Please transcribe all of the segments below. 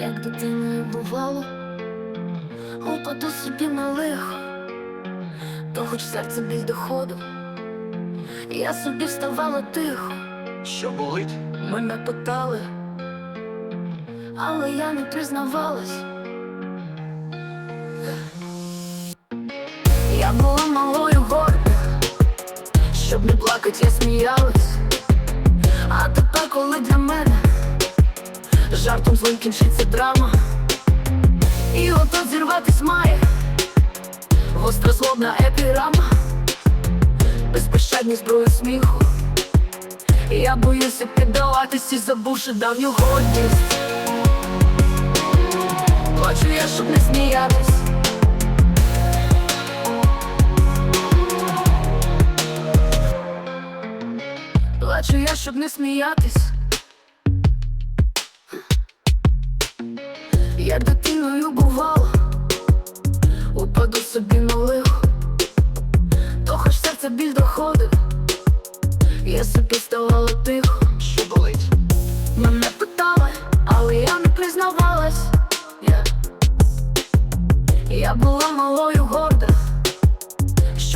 як дитиною бувало, упаду собі на лихо, то хоч серце біль доходу, я собі вставала тихо, Що болить? мене питали, але я не признавалась. Я була малою горда, щоб не плакать, я сміялась. А жартом злим кінчиться драма, і ото зірватись має гостра злобна епірама, безпощадні зброї сміху. Я боюся піддаватись і забувши давню гордість. Плачу я, щоб не сміятись. Плачу я, щоб не сміятись. Я дитиною бувала, упаду собі на лихо, то хоч серце біль доходив, я собі ставала тихо. Що болить? Мене питали, але я не признавалась. Я, я була малою горда,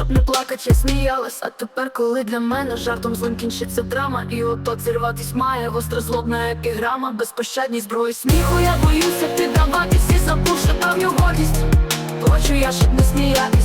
щоб не плакать, я сміялась. А тепер, коли для мене жартом злим кінчиться драма, і ото зірватись має гостра злобна епіграма, безпощадні зброї сміху, я боюся піддаватись і забувши давню гордість. Хочу я, щоб не сміятись.